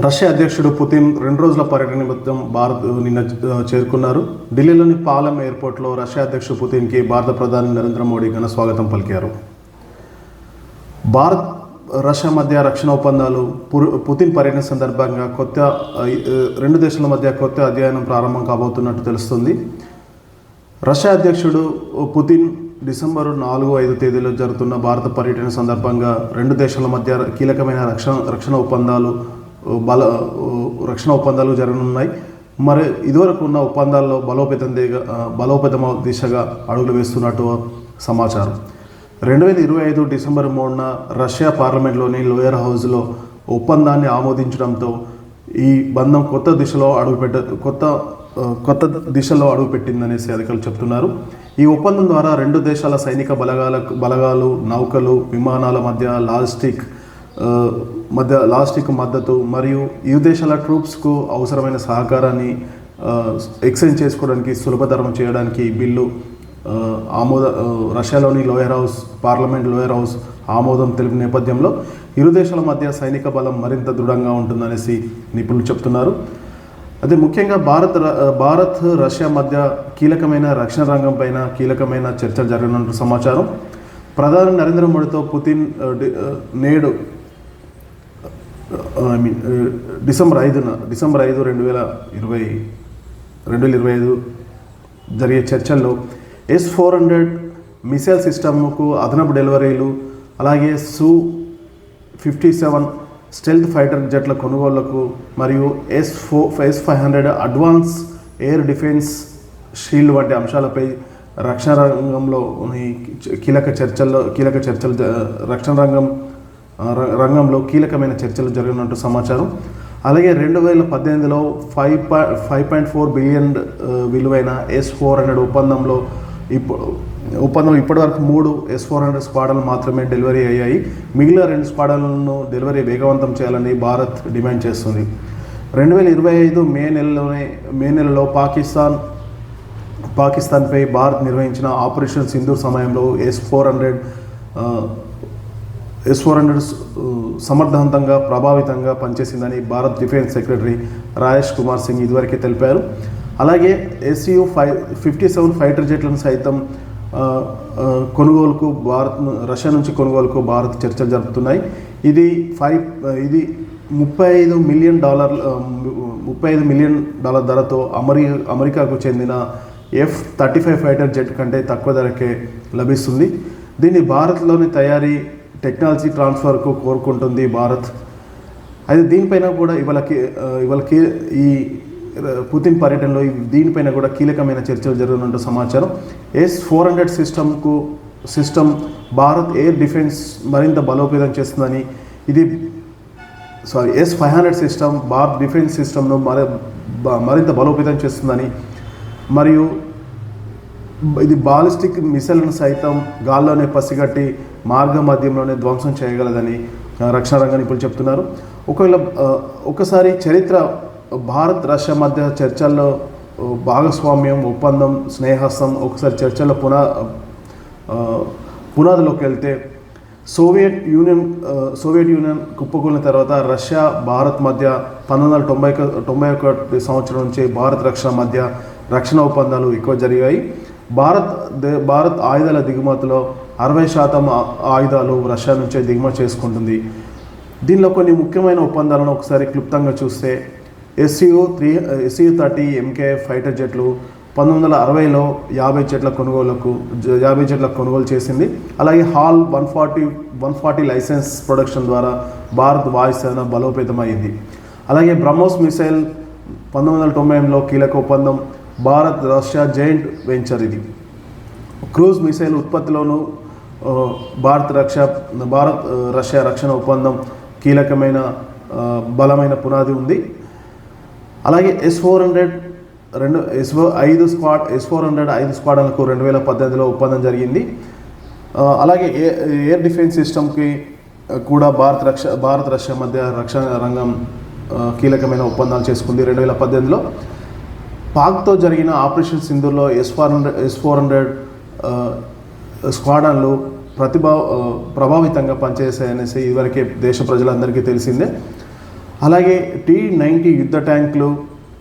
Russia అధ్యక్షుడు Putin రెండు రోజుల పర్యటన నిమిత్తం భారత్ నిన్న చేరుకున్నారు. ఢిల్లీలోని పాలెం ఎయిర్పోర్ట్లో రష్యా అధ్యక్షుడు పుతిన్కి భారత ప్రధాని నరేంద్ర మోడీ ఘన స్వాగతం పలికారు. భారత్ రష్యా మధ్య రక్షణ ఒప్పందాలు పురు- పుతిన్ పర్యటన సందర్భంగా కొత్త రెండు దేశాల మధ్య కొత్త అధ్యయనం ప్రారంభం కాబోతున్నట్టు తెలుస్తుంది. రష్యా అధ్యక్షుడు పుతిన్ డిసెంబరు నాలుగు ఐదు తేదీలో జరుగుతున్న భారత పర్యటన సందర్భంగా రెండు దేశాల మధ్య కీలకమైన రక్షణ రక్షణ ఒప్పందాలు బల రక్షణ ఒప్పందాలు జరగనున్నాయి. మరి ఇదివరకు ఉన్న ఒప్పందాల్లో బలోపేతం దిగ బలోపేతం దిశగా అడుగులు వేస్తున్నట్టు సమాచారం. రెండు వేల ఇరవై ఐదు డిసెంబర్ మూడున రష్యా పార్లమెంట్లోని లోయర్ హౌస్లో ఒప్పందాన్ని ఆమోదించడంతో ఈ బంధం కొత్త దిశలో అడుగుపెట్ట కొత్త కొత్త దిశలో అడుగుపెట్టిందనేసి అధికారులు చెప్తున్నారు. ఈ ఒప్పందం ద్వారా రెండు దేశాల సైనిక బలగాల బలగాలు నౌకలు విమానాల మధ్య లాజిస్టిక్ మధ్య లాజిస్టిక్ మద్దతు మరియు ఇరు దేశాల ట్రూప్స్కు అవసరమైన సహకారాన్ని ఎక్స్చేంజ్ చేసుకోవడానికి సులభతరం చేయడానికి బిల్లు ఆమోద రష్యాలోని lower house parliament lower house ఆమోదం తెలిపిన నేపథ్యంలో ఇరు దేశాల మధ్య సైనిక బలం మరింత దృఢంగా ఉంటుందనేసి నిపుణులు చెప్తున్నారు. అదే ముఖ్యంగా భారత్ ర- భారత్ రష్యా మధ్య కీలకమైన రక్షణ రంగం పైన కీలకమైన చర్చలు జరగనున్నట్టు సమాచారం. ప్రధాని నరేంద్ర మోడీతో పుతిన్ నేడు ఐ మీన్ డిసెంబర్ ఐదున డిసెంబర్ ఐదు రెండు వేల ఇరవై రెండు వేల ఇరవై ఐదు జరిగే చర్చల్లో ఎస్ ఫోర్ హండ్రెడ్ మిసైల్ సిస్టమ్కు అదనపు డెలివరీలు అలాగే Su fifty seven stealth fighter జెట్ల కొనుగోళ్ళకు మరియు S four S five hundred advance air defence shield వంటి అంశాలపై రక్షణ రంగంలో కీలక చర్చల్లో కీలక చర్చలు రక్షణ రంగం రంగంలో కీలకమైన చర్చలు జరిగినట్టు సమాచారం. అలాగే రెండు వేల పద్దెనిమిదిలో five point five point four billion విలువైన ఎస్ ఫోర్ హండ్రెడ్ ఒప్పందంలో ఇప్పుడు ఒప్పందం ఇప్పటివరకు మూడు ఎస్ ఫోర్ హండ్రెడ్ స్క్వాడలు మాత్రమే డెలివరీ అయ్యాయి. మిగిలిన రెండు స్క్వాడలను డెలివరీ వేగవంతం చేయాలని భారత్ డిమాండ్ చేస్తుంది. రెండు వేల ఇరవై ఐదు మే నెలలోనే మే నెలలో పాకిస్తాన్ పాకిస్తాన్పై భారత్ నిర్వహించిన ఆపరేషన్ సింధు సమయంలో S four hundred S four hundred సమర్థవంతంగా ప్రభావితంగా పనిచేసిందని భారత్ డిఫెన్స్ సెక్రటరీ రాజేష్ కుమార్ సింగ్ ఇదివరకే తెలిపారు. అలాగే SU five fifty seven fighter జెట్లను సైతం కొనుగోలుకు భారత్ రష్యా నుంచి కొనుగోలుకు భారత్ చర్చలు జరుపుతున్నాయి. ఇది ఫైవ్ ఇది ముప్పై ఐదు మిలియన్ డాలర్ ముప్పై ఐదు మిలియన్ డాలర్ ధరతో అమెరి అమెరికాకు చెందిన F thirty five fighter jet కంటే తక్కువ ధరకే లభిస్తుంది. దీన్ని భారత్లోని తయారీ టెక్నాలజీ ట్రాన్స్ఫర్కు కోరుకుంటుంది భారత్. అయితే దీనిపైన కూడా ఇవాళ ఇవాళకి ఇవాళ ఈ పుతిన్ పర్యటనలో దీనిపైన కూడా కీలకమైన చర్చలు జరుగుతున్నట్టు సమాచారం. ఎస్ ఫోర్ హండ్రెడ్ సిస్టమ్కు సిస్టమ్ భారత్ ఎయిర్ డిఫెన్స్ మరింత బలోపేతం చేస్తుందని ఇది sorry S five hundred system Bharat defence సిస్టమ్ను మరి మరింత బలోపేతం చేస్తుందని మరియు ఇది బాలిస్టిక్ మిసైల్ను సైతం గాల్లోనే పసిగట్టి మార్గ మధ్యంలోనే ధ్వంసం చేయగలదని రక్షణ రంగ నిపుణులు చెప్తున్నారు. ఒకవేళ ఒకసారి చరిత్ర భారత్ రష్యా మధ్య చర్చల్లో భాగస్వామ్యం ఒప్పందం స్నేహస్తం ఒకసారి చర్చల్లో పునా పునాదిలోకి వెళ్తే సోవియట్ యూనియన్ సోవియట్ యూనియన్ కుప్పకూలిన తర్వాత రష్యా భారత్ మధ్య పంతొమ్మిది వందల తొంభై ఒక- తొంభై ఒకటి సంవత్సరం నుంచి భారత్ రక్షణ మధ్య రక్షణ ఒప్పందాలు ఎక్కువ జరిగాయి. భారత్ దే- భారత్ ఆయుధాల దిగుమతిలో అరవై శాతం ఆయుధాలు రష్యా నుంచే దిగుమతి చేసుకుంటుంది. దీనిలో కొన్ని ముఖ్యమైన ఒప్పందాలను ఒకసారి క్లుప్తంగా చూస్తే SU three SU thirty MK fighter జెట్లు పంతొమ్మిది వందల అరవైలో యాభై జెట్ల కొనుగోలుకు జ- యాభై జెట్ల కొనుగోలు చేసింది. అలాగే HAL one forty one forty licence production ద్వారా భారత్ వాయుసేన బలోపేతమైంది. అలాగే బ్రహ్మోస్ మిసైల్ పంతొమ్మిది వందల తొంభై ఎనిమిదిలో కీలక ఒప్పందం భారత్ రష్యా జాయింట్ వెంచర్ ఇది. క్రూజ్ మిసైల్ ఉత్పత్తిలోనూ భారత్ రక్ష భారత్ రష్యా రక్షణ ఒప్పందం కీలకమైన బలమైన పునాది ఉంది. అలాగే ఎస్ ఫోర్ హండ్రెడ్ రెండు ఎస్ ఐదు స్క్వాడ్ ఎస్ ఫోర్ హండ్రెడ్ ఐదు స్క్వాడ్లకు రెండు వేల పద్దెనిమిదిలో ఒప్పందం జరిగింది. అలాగే ఏ ఎయిర్ డిఫెన్స్ సిస్టమ్కి కూడా భారత్ రక్ష భారత్ రష్యా మధ్య రక్షణ రంగం కీలకమైన ఒప్పందాలు చేసుకుంది రెండు వేల పద్దెనిమిదిలో. పాక్తో జరిగిన operation సింధులో S four hundred S four hundred స్క్వాడన్లు ప్రతిభా ప్రభావితంగా పనిచేశాయనేసి ఇదివరకే దేశ ప్రజలందరికీ తెలిసిందే. అలాగే టీ నైంటీ యుద్ధ ట్యాంకులు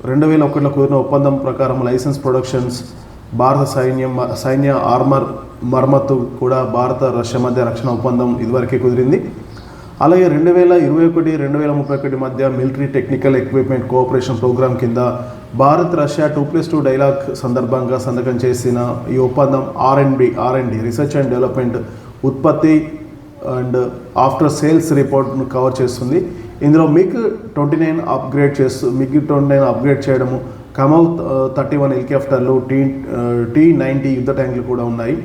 రెండు వేల ఒకటిలో కుదిరిన ఒప్పందం ప్రకారం లైసెన్స్ ప్రొడక్షన్స్ భారత సైన్యం సైన్య ఆర్మర్ మర్మత్తు కూడా భారత రష్యా మధ్య రక్షణ ఒప్పందం ఇదివరకే కుదిరింది. అలాగే రెండు వేల ఇరవై ఒకటి రెండు వేల ముప్పై ఒకటి మధ్య military technical equipment cooperation programme కింద Bharat Russia two plus two dialogue సందర్భంగా సంతకం చేసిన ఈ ఒప్పందం R and B R and D research and development ఉత్పత్తి అండ్ ఆఫ్టర్ సేల్స్ రిపోర్ట్ను కవర్ చేస్తుంది. ఇందులో మిగ్ ట్వంటీ నైన్ అప్గ్రేడ్ చేస్తూ మిగ్ ట్వంటీ నైన్ అప్గ్రేడ్ చేయడము కమౌ థర్టీ వన్ హెలికాప్టర్లు టీ టీ నైంటీ యుద్ధ ట్యాంకులు కూడా ఉన్నాయి.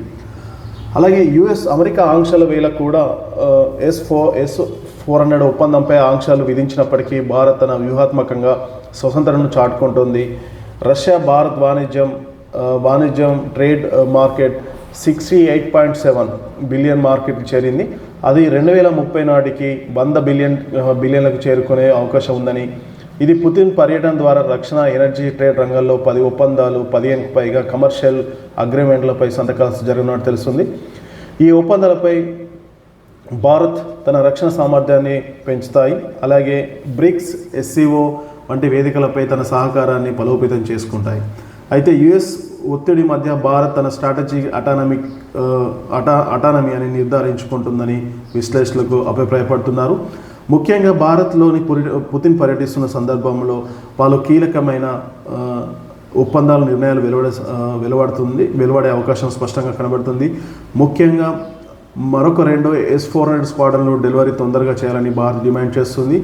అలాగే యుఎస్ అమెరికా ఆంక్షల వేళ కూడా S four S four hundred ఒప్పందంపై ఆంక్షలు విధించినప్పటికీ భారత్ తన వ్యూహాత్మకంగా స్వతంత్రను చాటుకుంటుంది. రష్యా భారత్ వాణిజ్యం వాణిజ్యం trade market sixty eight point seven billion మార్కెట్కి చేరింది. అది రెండు వేల ముప్పై నాటికి వంద బిలియన్ బిలియన్లకు చేరుకునే అవకాశం ఉందని. ఇది పుతిన్ పర్యటన ద్వారా రక్షణ ఎనర్జీ ట్రేడ్ రంగాల్లో పది ఒప్పందాలు పదిహేనుకు పైగా కమర్షియల్ అగ్రిమెంట్లపై సంతకాలు జరిగినట్టు తెలుస్తుంది. ఈ ఒప్పందాలపై భారత్ తన రక్షణ సామర్థ్యాన్ని పెంచుతాయి. అలాగే బ్రిక్స్ ఎస్సీఓ వంటి వేదికలపై తన సహకారాన్ని బలోపేతం చేసుకుంటాయి. అయితే యుఎస్ ఒత్తిడి మధ్య భారత్ తన స్ట్రాటజీ అటానమిక్ అటా అటానమీ అని నిర్ధారించుకుంటుందని విశ్లేషకులకు అభిప్రాయపడుతున్నారు. ముఖ్యంగా భారత్లోని పురి- పుతిన్ పర్యటిస్తున్న సందర్భంలో వాళ్ళు కీలకమైన ఒప్పందాల నిర్ణయాలు వెలువడే వెలువడుతుంది వెలువడే అవకాశం స్పష్టంగా కనబడుతుంది. ముఖ్యంగా మరొక రెండు ఎస్ ఫోర్ హండ్రెడ్ స్క్వాడ్రన్లు డెలివరీ తొందరగా చేయాలని భారత్ డిమాండ్ చేస్తుంది.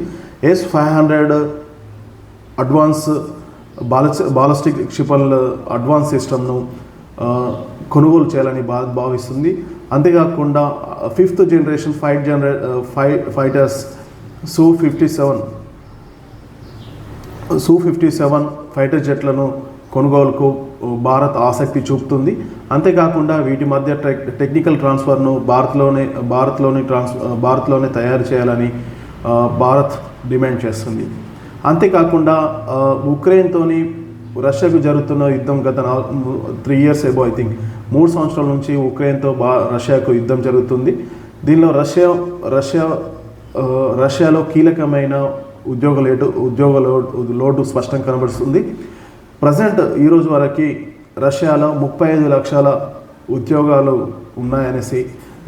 ఎస్ ఫైవ్ హండ్రెడ్ అడ్వాన్స్ బాలస్ బాలస్టిక్ క్షిపణుల అడ్వాన్స్ సిస్టమ్ను కొనుగోలు చేయాలని భారత్ భావిస్తుంది. అంతేకాకుండా ఫిఫ్త్ జనరేషన్ ఫైట్ జనరే ఫై fighters Su fifty seven Su fifty seven fighter జెట్లను కొనుగోలుకు భారత్ ఆసక్తి చూపుతుంది. అంతేకాకుండా వీటి మధ్య టెక్ టెక్నికల్ ట్రాన్స్ఫర్ను భారత్లోనే భారత్లోని ట్రాన్స్ భారత్లోనే తయారు చేయాలని భారత్ డిమాండ్ చేస్తుంది. అంతేకాకుండా ఉక్రెయిన్తోని రష్యాకు జరుగుతున్న యుద్ధం గత three years above I think మూడు సంవత్సరాల నుంచి ఉక్రెయిన్తో బా రష్యాకు యుద్ధం జరుగుతుంది. దీనిలో రష్యా రష్యా రష్యాలో కీలకమైన ఉద్యోగ లేటు ఉద్యోగ లోటు లోటు స్పష్టంగా కనబడుతుంది. ప్రజెంట్ ఈరోజు వరకు రష్యాలో ముప్పై ఐదు లక్షల ఉద్యోగాలు ఉన్నాయనేసి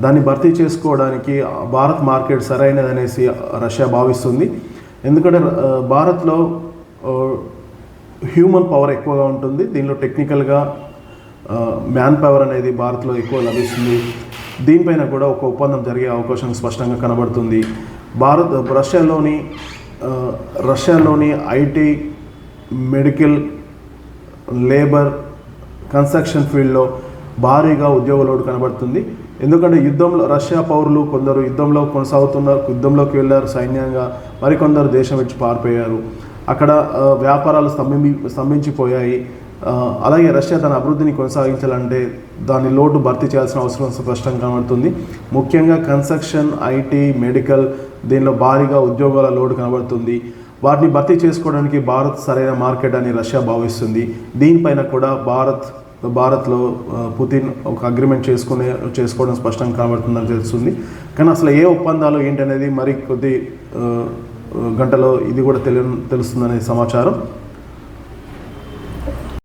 దాన్ని భర్తీ చేసుకోవడానికి భారత్ మార్కెట్ సరైనదనేసి రష్యా భావిస్తుంది. ఎందుకంటే భారత్లో హ్యూమన్ పవర్ ఎక్కువగా ఉంటుంది. దీనిలో టెక్నికల్గా మ్యాన్ పవర్ అనేది భారత్లో ఎక్కువ లభిస్తుంది. దీనిపైన కూడా ఒక ఒప్పందం జరిగే అవకాశం స్పష్టంగా కనబడుతుంది. భారత్ రష్యాలోని రష్యాలోని ఐటీ మెడికల్ లేబర్ కన్స్ట్రక్షన్ ఫీల్డ్లో భారీగా ఉద్యోగ లోటు కనబడుతుంది. ఎందుకంటే యుద్ధంలో రష్యా పౌరులు కొందరు యుద్ధంలో కొనసాగుతున్నారు యుద్ధంలోకి వెళ్ళారు సైన్యంగా మరికొందరు దేశం విడిచి పారిపోయారు. అక్కడ వ్యాపారాలు స్తంభి స్తంభించిపోయాయి. అలాగే రష్యా తన అభివృద్ధిని కొనసాగించాలంటే దాని లోటు భర్తీ చేయాల్సిన అవసరం స్పష్టంగా కనబడుతుంది. ముఖ్యంగా కన్స్ట్రక్షన్ ఐటీ మెడికల్ దీనిలో భారీగా ఉద్యోగాల లోటు కనబడుతుంది. వాటిని భర్తీ చేసుకోవడానికి భారత్ సరైన మార్కెట్ అని రష్యా భావిస్తుంది. దీనిపైన కూడా భారత్ భారత్లో పుతిన్ ఒక అగ్రిమెంట్ చేసుకునే చేసుకోవడం స్పష్టంగా కాబడుతుందని తెలుస్తుంది. కానీ అసలు ఏ ఒప్పందాలు ఏంటనేది మరి కొద్ది గంటలో ఇది కూడా తెలియ తెలుస్తుందనే సమాచారం.